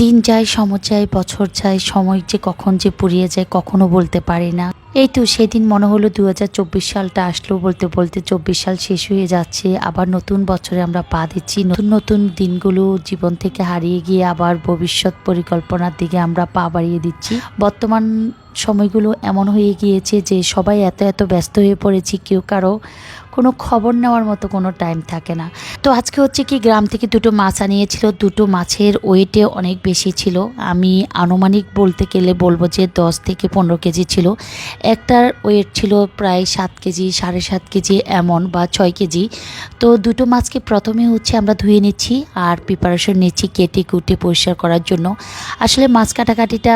দিন যায়, সময় যায়, বছর যায়, সময় যে কখন যে পুড়িয়ে যায়, কখনো বলতে পারি না। এই তো সেদিন মনে হলো দু হাজার চব্বিশ সালটা আসলো বলতে বলতে চব্বিশ সাল শেষ হয়ে যাচ্ছে। আবার নতুন বছরে আমরা পা দিচ্ছি। নতুন নতুন দিনগুলো জীবন থেকে হারিয়ে গিয়ে আবার ভবিষ্যৎ পরিকল্পনার দিকে আমরা পা বাড়িয়ে দিচ্ছি। বর্তমান সময়গুলো এমন হয়ে গিয়েছে যে সবাই এত এত ব্যস্ত হয়ে পড়েছি, কেউ কারও কোনো খবর নেওয়ার মতো কোনো টাইম থাকে না। তো আজকে হচ্ছে কি গ্রাম থেকে দুটো মাছ আনিয়েছিল, দুটো মাছের ওয়েটে অনেক বেশি ছিল। আমি আনুমানিক বলতে গেলে বলব যে দশ থেকে পনেরো কেজি ছিল। একটার ওয়েট ছিল প্রায় সাত কেজি, সাড়ে সাত কেজি এমন বা ছয় কেজি। তো দুটো মাছকে প্রথমে হচ্ছে আমরা ধুয়ে নিচ্ছি আর প্রিপারেশন নিচ্ছি কেটে কুটে পরিষ্কার করার জন্য। আসলে মাছ কাটাকাটিটা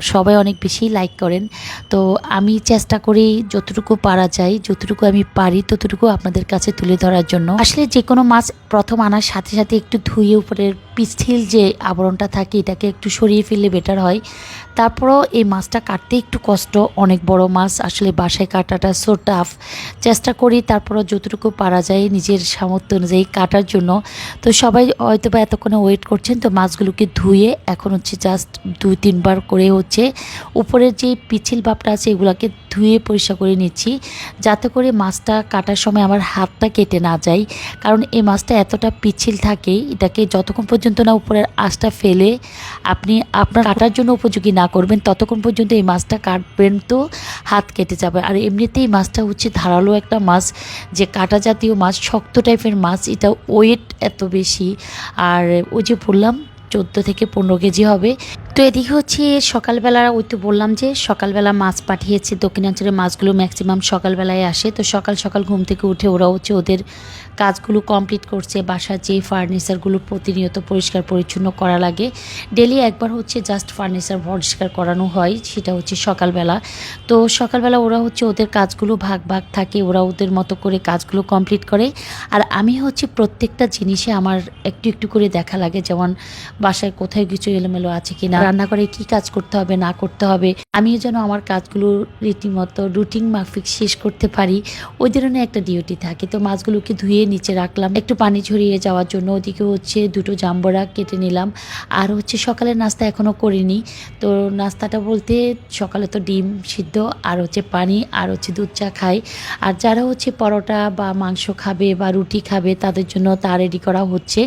সবাই অনেক বেশি লাইক করেন। তো আমি চেষ্টা করি যতটুকু পারা যায়, যতটুকু আমি পারি ততটুকু আপনাদের কাছে তুলে ধরার জন্য। আসলে যে কোনো মাছ প্রথম আনার সাথে সাথে একটু ধুয়ে উপরের পিস্থিল যে আবরণটা থাকে, এটাকে একটু সরিয়ে ফেললে বেটার হয়। তারপরও এই মাছটা কাটতে একটু কষ্ট, অনেক বড় মাছ, আসলে বাসায় কাটাটা সো টাফ চেষ্টা করি, তারপরও যতটুকু পারা যায় নিজের সামর্থ্য অনুযায়ী কাটার জন্য। তো সবাই হয়তো বা এতক্ষণে ওয়েট করছেন, তো মাছগুলোকে ধুয়ে এখন হচ্ছে জাস্ট দুই, তিনবার করে হচ্ছে উপরের যে পিছিল ভাবটা আছে, এগুলাকে ধুয়ে পরিষ্কার করে নিচ্ছি। যাতে করে মাছটা কাটার সময় আমার হাতটা কেটে না যায়, কারণ এই মাছটা এতটা পিছিল থাকে, এটাকে যতক্ষণ পর্যন্ত না উপরের আঁশটা ফেলে, আপনি আপনার কাটার জন্য উপযোগী না করবেন, ততক্ষণ পর্যন্ত এই মাছটা কাটবেন তো, হাত কেটে যাবে। আর এমনিতেই মাছটা হচ্ছে ধারালো একটা মাছ, যে কাটা জাতীয় মাছ, শক্ত টাইপের মাছ, এটা ওয়েট এত বেশি। আর ওই যে বললাম, চোদ্দ থেকে পনেরো কেজি হবে। তো এদিকে হচ্ছে সকালবেলা, ওই তো বললাম যে সকালবেলা মাছ পাঠিয়েছে দক্ষিণাঞ্চলের মাছগুলো ম্যাক্সিমাম সকালবেলায় আসে। তো সকাল সকাল ঘুম থেকে উঠে ওরা হচ্ছে ওদের কাজগুলো কমপ্লিট করছে। বাসার যে ফার্নিচারগুলো প্রতিনিয়ত পরিষ্কার পরিচ্ছন্ন করা লাগে। ডেলি একবার হচ্ছে জাস্ট ফার্নিচার পরিষ্কার করানো হয়, সেটা হচ্ছে সকালবেলা। তো সকালবেলা ওরা হচ্ছে ওদের কাজগুলো ভাগ ভাগ থাকে, ওরা ওদের মতো করে কাজগুলো কমপ্লিট করে। আর আমি হচ্ছে প্রত্যেকটা জিনিসে আমার একটু একটু করে দেখা লাগে, যেমন বাসায় কোথায় কিছু এলোমেলো আছে কি না রান্নাঘরে কি কাজ করতে হবে, না করতে হবে। আমিও যেন আমার কাজগুলো রীতিমতো রুটিন মাফিক শেষ করতে পারি। ওই ধরনের একটা ডিউটি থাকে। তো মাছগুলোকে ধুয়ে নিচে রাখলাম। একটু পানি ঝরিয়ে যাওয়ার জন্য ওদিকে হচ্ছে দুটো জাম্বরা কেটে নিলাম। আর হচ্ছে সকালের নাস্তা এখনও করিনি। তো নাস্তাটা বলতে সকালে তো ডিম সিদ্ধ, আর হচ্ছে পানি, আর হচ্ছে দুধ চা খাই। আর যারা হচ্ছে পরোটা বা মাংস খাবে বা রুটি খাবে, তাদের জন্য তা রেডি করা হচ্ছে।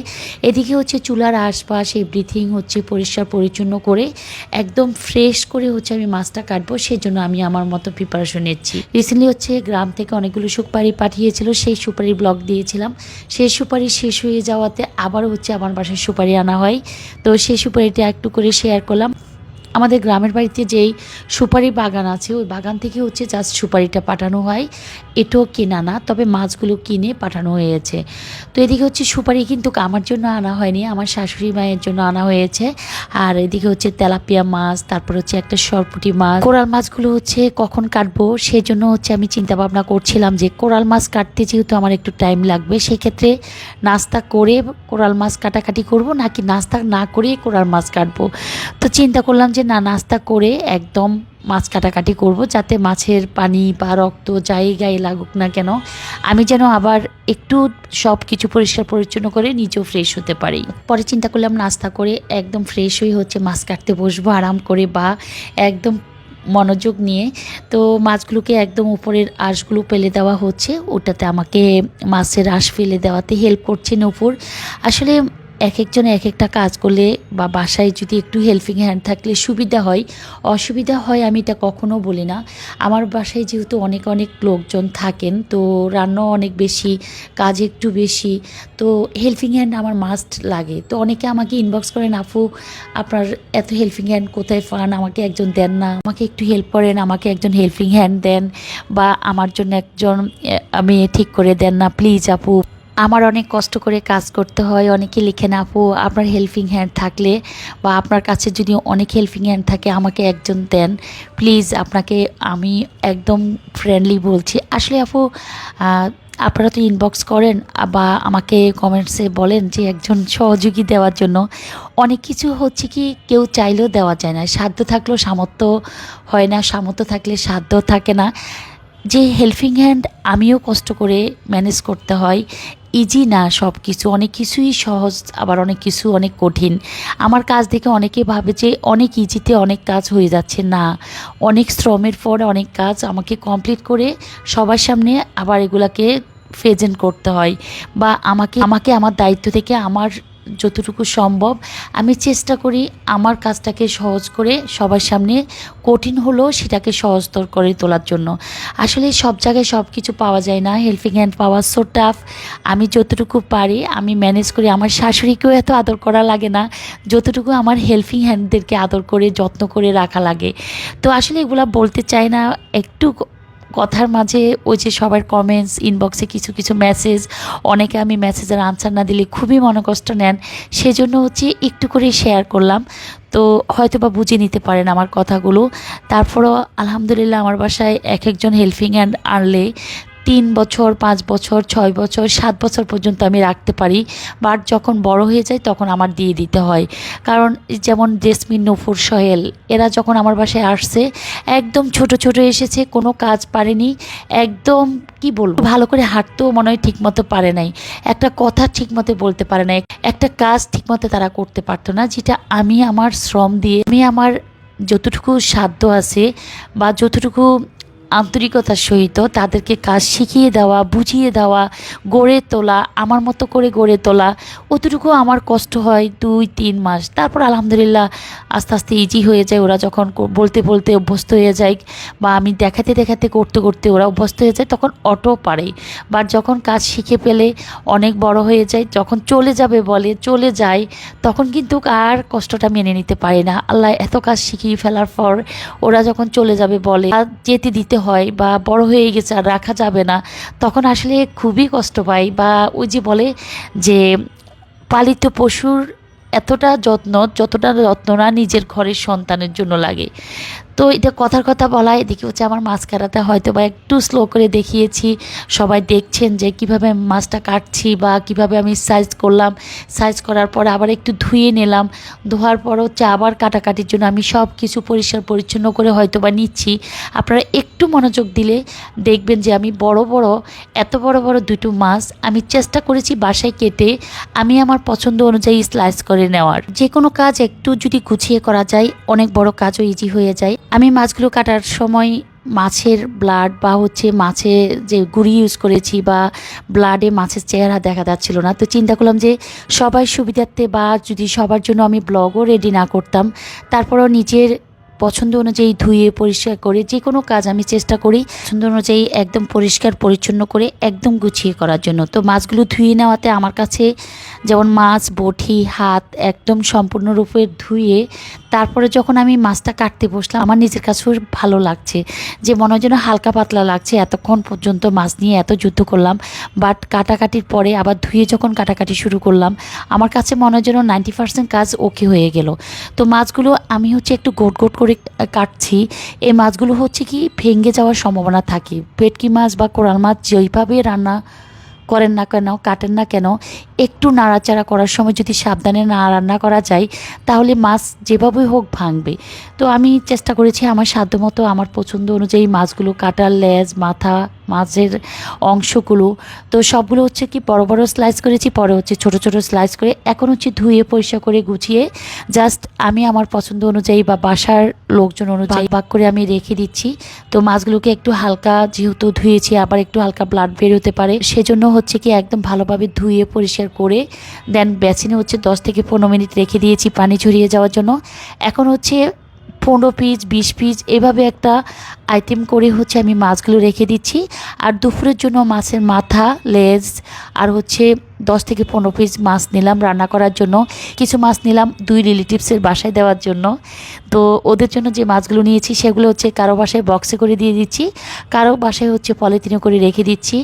এদিকে হচ্ছে চুলার আশপাশ এভরিথিং হচ্ছে পরিষ্কার পরিচ্ছন্ন করে একদম ফ্রেশ করে হচ্ছে আমি মাছটা কাটবো সেই জন্য আমি আমার মতো প্রিপারেশন নিচ্ছি। রিসেন্টলি হচ্ছে গ্রাম থেকে অনেকগুলো সুপারি পাঠিয়েছিল, সেই সুপারি ব্লগ দিয়েছিলাম। সেই সুপারি শেষ হয়ে যাওয়াতে আবার হচ্ছে আমার বাসায় সুপারি আনা হয়। তো সেই সুপারিটা একটু করে শেয়ার করলাম। আমাদের গ্রামের বাড়িতে যেই সুপারি বাগান আছে, ওই বাগান থেকে হচ্ছে জাস্ট সুপারিটা পাঠানো হয়। এটাও কেনা না, তবে মাছগুলো কিনে পাঠানো হয়েছে। তো এদিকে হচ্ছে সুপারি কিন্তু আমার জন্য আনা হয়নি, আমার শাশুড়ি মায়ের জন্য আনা হয়েছে। আর এদিকে হচ্ছে তেলাপিয়া মাছ, তারপর হচ্ছে একটা সরপুটি মাছ। কোরাল মাছগুলো হচ্ছে কখন কাটবো সেই জন্য হচ্ছে আমি চিন্তা ভাবনা করছিলাম যে কোরাল মাছ কাটতে যেহেতু আমার একটু টাইম লাগবে, সেক্ষেত্রে নাস্তা করে কোরাল মাছ কাটাকাটি করব নাকি নাস্তা না করে কোরাল মাছ কাটবো? তো চিন্তা করলাম যে না, নাস্তা করে একদম মাছ কাটাকাটি করব, যাতে মাছের পানি বা রক্ত যাই গায়ে লাগুক না কেন, আমি যেন আবার একটু সব কিছু পরিষ্কার পরিচ্ছন্ন করে নিজেও ফ্রেশ হতে পারি। পরে চিন্তা করলাম নাস্তা করে একদম ফ্রেশ হয়ে হচ্ছে মাছ কাটতে বসবো আরাম করে বা একদম মনোযোগ নিয়ে। তো মাছগুলোকে একদম উপরের আঁশগুলো ফেলে দেওয়া হচ্ছে, ওটাতে আমাকে মাছের আঁশ ফেলে দেওয়াতে হেল্প করছে নূপুর। আসলে এক একজন এক একটা কাজ করলে বা বাসায় যদি একটু হেল্পিং হ্যান্ড থাকলে সুবিধা হয়। অসুবিধা হয় আমি এটা কখনো বলি না। আমার বাসায় যেহেতু অনেক অনেক লোকজন থাকেন, তো রান্নাও অনেক বেশি, কাজ একটু বেশি, তো হেল্পিং হ্যান্ড আমার মাস্ট লাগে। তো অনেকে আমাকে ইনবক্স করেন, আপু, আপনার এত হেল্পিং হ্যান্ড কোথায় পান? আমাকে একজন দেন না। আমাকে একটু হেল্প করেন, আমাকে একজন হেল্পিং হ্যান্ড দেন বা আমার জন্য একজন আমি ঠিক করে দেন না প্লিজ আপু। আমার অনেক কষ্ট করে কাজ করতে হয়, অনেকে লিখেন আপু, আপনার হেল্পিং হ্যান্ড থাকলে বা আপনার কাছে যদি অনেক হেল্পিং হ্যান্ড থাকে, আমাকে একজন দেন। প্লিজ আপনাকে আমি একদম ফ্রেন্ডলি বলছি। আসলে আপু আপনারা তো ইনবক্স করেন বা আমাকে কমেন্টসে বলেন যে একজন সহযোগী দেওয়ার জন্য। অনেক কিছু হচ্ছে কি, কেউ চাইলেও দেওয়া যায় না। সাধ্য থাকলেও সামর্থ্য হয় না, সামর্থ্য থাকলে সাধ্য থাকে না। যে হেল্পিং হ্যান্ড আমিও কষ্ট করে ম্যানেজ করতে হয়। ইজি না সব কিছু অনেক কিছুই সহজ, আবার অনেক কিছু অনেক কঠিন। আমার কাজ দেখে অনেকে ভাবে যে অনেক ইজিতে অনেক কাজ হয়ে যাচ্ছে। না, অনেক শ্রমের পর অনেক কাজ আমাকে কমপ্লিট করে সবার সামনে আবার এগুলাকে প্রেজেন্ট করতে হয় বা আমাকে আমাকে আমার দায়িত্ব থেকে আমার যতটুকু সম্ভব, আমি চেষ্টা করি আমার কাজটাকে সহজ করে সবার সামনে কঠিন হলেও সেটাকে সহজতর করে তোলার জন্য। আসলে সব জায়গায় সব কিছু পাওয়া যায় না হেল্পিং হ্যান্ড পাওয়া সো টাফ আমি যতটুকু পারি, আমি ম্যানেজ করি। আমার শাশুড়িকেও এত আদর করা লাগে না, যতটুকু আমার হেল্পিং হ্যান্ডদেরকে আদর করে, যত্ন করে রাখা লাগে। তো আসলে এগুলা বলতে চাই না, একটু কথার মাঝে ওই যে সবার কমেন্টস ইনবক্সে কিছু কিছু মেসেজ অনেকে আমি মেসেজের আনসার না দিলে খুবই মনকষ্ট নেন। সেজন্য হচ্ছে একটু করে শেয়ার করলাম। তো হয়তো বা বুঝে নিতে পারেন আমার কথাগুলো। তারপরও আলহামদুলিল্লাহ আমার বাসায় এক একজন হেল্পিং হ্যান্ড আনলে তিন বছর, পাঁচ বছর, ছয় বছর, সাত বছর পর্যন্ত আমি রাখতে পারি। বাট যখন বড় হয়ে যায়, তখন আমার দিয়ে দিতে হয়। কারণ যেমন জেসমিন নফুর সোহেল, এরা যখন আমার বাসায় আসছে, একদম ছোট ছোট এসেছে, কোনো কাজ পারেনি, একদম কি বলব, ভালো করে হাঁটতেও মনে হয় ঠিকমতো পারে নাই। একটা কথা ঠিকমতো বলতে পারে নাই, একটা কাজ ঠিকমতো তারা করতে পারতো না, যেটা আমি আমার শ্রম দিয়ে, আমি আমার যতটুকু সাধ্য আছে বা যতটুকু আন্তরিকতার সহিত তাদেরকে কাজ শিখিয়ে দেওয়া, বুঝিয়ে দেওয়া, গড়ে তোলা, আমার মতো করে গড়ে তোলা। অতটুকু আমার কষ্ট হয় দুই, তিন মাস। তারপর আলহামদুলিল্লাহ আস্তে আস্তে ইজি হয়ে যায়। ওরা যখন বলতে বলতে অভ্যস্ত হয়ে যায় বা আমি দেখাতে দেখাতে, করতে করতে ওরা অভ্যস্ত হয়ে যায়, তখন অটো পারে। বা যখন কাজ শিখে পেলে অনেক বড় হয়ে যায়, যখন চলে যাবে বলে, চলে যায়, তখন কিন্তু আর কষ্টটা মেনে নিতে পারে না। আল্লাহ এত কাজ শিখিয়ে ফেলার পর ওরা যখন চলে যাবে বলে যেতে দিতে হয় বা বড় হয়ে গেছে আর রাখা যাবে না, তখন আসলে খুবই কষ্ট পাই বা ওই যে বলে যে পালিত পশুর এতটা যত্ন, যতটা যত্ন না নিজের ঘরের সন্তানের জন্য লাগে। তো এটা কথার কথা বলা এদিকে হচ্ছে আমার মাছ কাটাতে হয়তো বা একটু স্লো করে দেখিয়েছি। সবাই দেখছেন যে কীভাবে মাছটা কাটছি বা কীভাবে আমি সাইজ করলাম। সাইজ করার পর আবার একটু ধুয়ে নিলাম। ধোয়ার পর হচ্ছে আবার কাটাকাটির জন্য আমি সব কিছু পরিষ্কার পরিচ্ছন্ন করে হয়তো বা নিচ্ছি। আপনারা একটু মনোযোগ দিলে দেখবেন যে আমি বড় বড়, এত বড় বড় দুটো মাছ আমি চেষ্টা করেছি বাসায় কেটে আমি আমার পছন্দ অনুযায়ী স্লাইস করে নেওয়ার। যে কোনো কাজ একটু যদি গুছিয়ে করা যায়, অনেক বড় কাজও ইজি হয়ে যায়। আমি মাছগুলো কাটার সময় মাছের ব্লাড বা হচ্ছে মাছের যে গুড়ি ইউজ করেছি বা ব্লাডে মাছের চেহারা দেখা যাচ্ছিল না, তো চিন্তা করলাম যে সবাই সুবিধার্থে বা যদি সবার জন্য আমি ব্লগও রেডি না করতাম, তারপরও নিজের পছন্দ অনুযায়ী ধুয়ে পরিষ্কার করে যে কোনো কাজ আমি চেষ্টা করি, পছন্দ অনুযায়ী একদম পরিষ্কার, পরিচ্ছন্ন করে একদম গুছিয়ে করার জন্য। তো মাছগুলো ধুয়ে নেওয়াতে আমার কাছে যেমন মাছ, বটি, হাত একদম সম্পূর্ণরূপে ধুয়ে তারপরে যখন আমি মাছটা কাটতে বসলাম, আমার নিজের কাছেও ভালো লাগছে যে মনে হয় যেন হালকা পাতলা লাগছে। এতক্ষণ পর্যন্ত মাছ নিয়ে এত যুদ্ধ করলাম বাট কাটাকাটির পরে আবার ধুয়ে যখন কাটাকাটি শুরু করলাম, আমার কাছে মনে হয় যেন নাইনটি পার্সেন্ট কাজ ওকে হয়ে গেল। তো মাছগুলো আমি হচ্ছে একটু গোট গোট করে কাটছি। এই মাছগুলো হচ্ছে কি ভেঙে যাওয়ার সম্ভাবনা থাকে। পেটকি মাছ বা কোরাল মাছ যেইভাবে রান্না করেন না কেন, কাটেন না কেন, একটু নাড়াচাড়া করার সময় যদি সাবধানে না রান্না করা যায়, তাহলে মাছ যেভাবে হোক ভাঙবে। তো আমি চেষ্টা করেছি আমার সাধ্যমতো, আমার পছন্দ অনুযায়ী মাছগুলো কাটার লেজ, মাথা মাছের অংশগুলো। তো সবগুলো হচ্ছে কি বড় বড় স্লাইস করেছি পরে হচ্ছে ছোট ছোট স্লাইস করে এখন হচ্ছে ধুয়ে পরিষ্কার করে গুছিয়ে জাস্ট আমি আমার পছন্দ অনুযায়ী বা বাসার লোকজন অনুযায়ী ভাগ করে আমি রেখে দিচ্ছি। তো মাছগুলোকে একটু হালকা যেহেতু ধুয়েছি আবার একটু হালকা ব্লাড বের হতে পারে। সেজন্য হচ্ছে কি একদম ভালোভাবে ধুয়ে পরিষ্কার করে দেন বেসিনে হচ্ছে দশ থেকে পনেরো মিনিট রেখে দিয়েছি পানি ঝরিয়ে যাওয়ার জন্য। এখন হচ্ছে পনেরো পিস বিশ পিস এভাবে একটা আইটেম করে হচ্ছে আমি মাছগুলো রেখে দিচ্ছি। আর দুপুরের জন্য মাছের মাথা, লেজ, আর হচ্ছে দশ থেকে পনেরো পিস মাছ নিলাম রান্না করার জন্য। কিছু মাছ নিলাম দুই রিলেটিভসের বাসায় দেওয়ার জন্য। তো ওদের জন্য যে মাছগুলো নিয়েছি, সেগুলো হচ্ছে কারও বাসায় বক্সে করে দিয়ে দিচ্ছি, কারও বাসায় হচ্ছে পলিথিনে করে রেখে দিচ্ছি,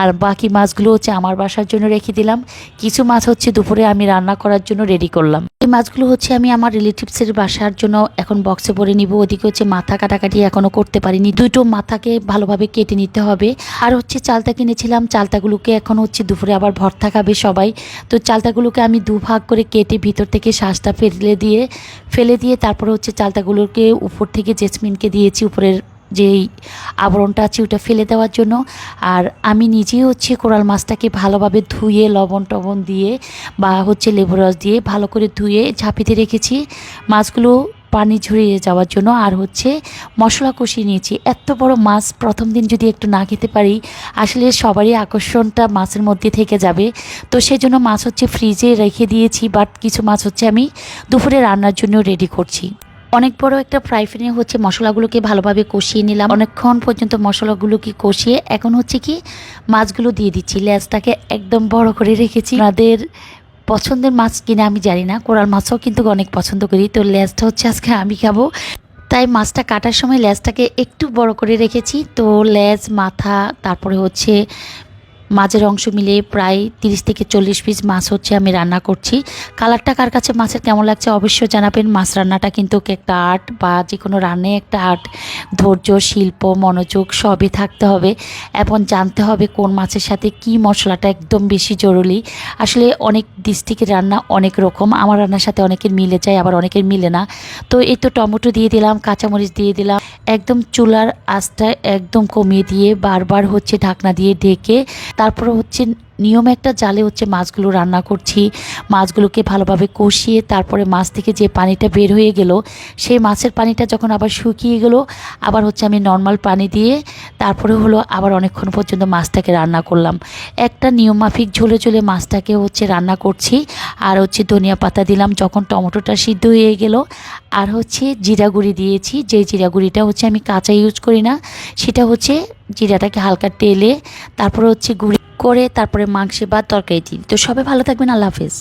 আর বাকি মাছগুলো হচ্ছে আমার বাসার জন্য রেখে দিলাম। কিছু মাছ হচ্ছে দুপুরে আমি রান্না করার জন্য রেডি করলাম। এই মাছগুলো হচ্ছে আমি আমার রিলেটিভসের বাসার জন্য এখন বক্সে ভরে নিব। ওদিকে হচ্ছে মাথা কাটাকাটি এখনও করতে পারিনি। দুটো মাথাকে ভালোভাবে কেটে নিতে হবে। আর হচ্ছে চালতা কিনেছিলাম চালতাগুলোকে এখন হচ্ছে দুপুরে আবার ভর্তা খাবে সবাই। তো চালতাগুলোকে আমি দুভাগ করে কেটে ভিতর থেকে শ্বাসটা ফেলে দিয়ে ফেলে দিয়ে তারপরে হচ্ছে চালতাগুলোকে উপর থেকে জেসমিনকে দিয়েছি উপরের যেই আবরণটা আছে ওটা ফেলে দেওয়ার জন্য। আর আমি নিজেই হচ্ছে কোরাল মাছটাকে ভালোভাবে ধুয়ে লবণ টবণ দিয়ে বা হচ্ছে লেবু রস দিয়ে ভালো করে ধুয়ে ঝাঁপিতে রেখেছি। মাছগুলো পানি ঝরিয়ে যাওয়ার জন্য আর হচ্ছে মশলা কষিয়ে নিয়েছি। এত বড় মাছ প্রথম দিন যদি একটু না খেতে পারি, আসলে সবারই আকর্ষণটা মাছের মধ্যে থেকে যাবে। তো সেই জন্য মাছ হচ্ছে ফ্রিজে রেখে দিয়েছি বাট কিছু মাছ হচ্ছে আমি দুপুরে রান্নার জন্য রেডি করছি। অনেক বড় একটা ফ্রাই প্যানে হচ্ছে মশলাগুলোকে ভালোভাবে কষিয়ে নিলাম। অনেকক্ষণ পর্যন্ত মশলাগুলোকে কষিয়ে এখন হচ্ছে কি মাছগুলো দিয়ে দিচ্ছি। লেজটাকে একদম বড় করে রেখেছি। আমাদের পছন্দের মাছ কিনা আমি জানি না, কোরাল মাছও কিন্তু অনেক পছন্দ করি। তো লেজটা হচ্ছে আজকে আমি খাব। তাই মাছটা কাটার সময় লেজটাকে একটু বড় করে রেখেছি। তো লেজ, মাথা, তারপরে হচ্ছে মাঝের অংশ মিলিয়ে প্রায় তিরিশ থেকে চল্লিশ পিস মাছ হচ্ছে আমি রান্না করছি। কালারটা কার কাছে, মাছের কেমন লাগছে অবশ্যই জানাবেন। মাছ রান্নাটা কিন্তু একটা আর্ট বা যে কোনো রান্নায় একটা আর্ট। ধৈর্য, শিল্প, মনোযোগ সবই থাকতে হবে এবং জানতে হবে কোন মাছের সাথে কি মশলাটা একদম বেশি জরুরি। আসলে অনেক ডিস্ট্রিক্টের রান্না অনেক রকম, আমার রান্নার সাথে অনেকের মিলে যায়, আবার অনেকের মিলে না। তো এই তো টমেটো দিয়ে দিলাম, কাঁচামরিচ দিয়ে দিলাম, একদম চুলার আঁচটা একদম কমিয়ে দিয়ে বারবার হচ্ছে ঢাকনা দিয়ে ঢেকে তারপরে হচ্ছে নিয়ম একটা জালে হচ্ছে মাছগুলো রান্না করছি, মাছগুলোকে ভালোভাবে কষিয়ে তারপরে মাছ থেকে যে পানিটা বের হয়ে গেল, সেই মাছের পানিটা যখন আবার শুকিয়ে গেল, আবার হচ্ছে আমি নর্মাল পানি দিয়ে তারপরে হলো আবার অনেকক্ষণ পর্যন্ত মাছটাকে রান্না করলাম। একটা নিয়ম মাফিক ঝোলে ঝোলে মাছটাকে হচ্ছে রান্না করছি, আর হচ্ছে ধনিয়া পাতা দিলাম যখন টমেটোটা সিদ্ধ হয়ে গেল, আর হচ্ছে জিরা গুঁড়ি দিয়েছি, যে জিরা গুঁড়িটা হচ্ছে আমি কাঁচা ইউজ করি না, সেটা হচ্ছে জিরাটাকে হালকা টেলে তারপরে হচ্ছে গুঁড়ি করে তারপরে মাংসে বা তরকারি দিন তো সবাই ভালো থাকবেন আল্লাহ হাফেজ।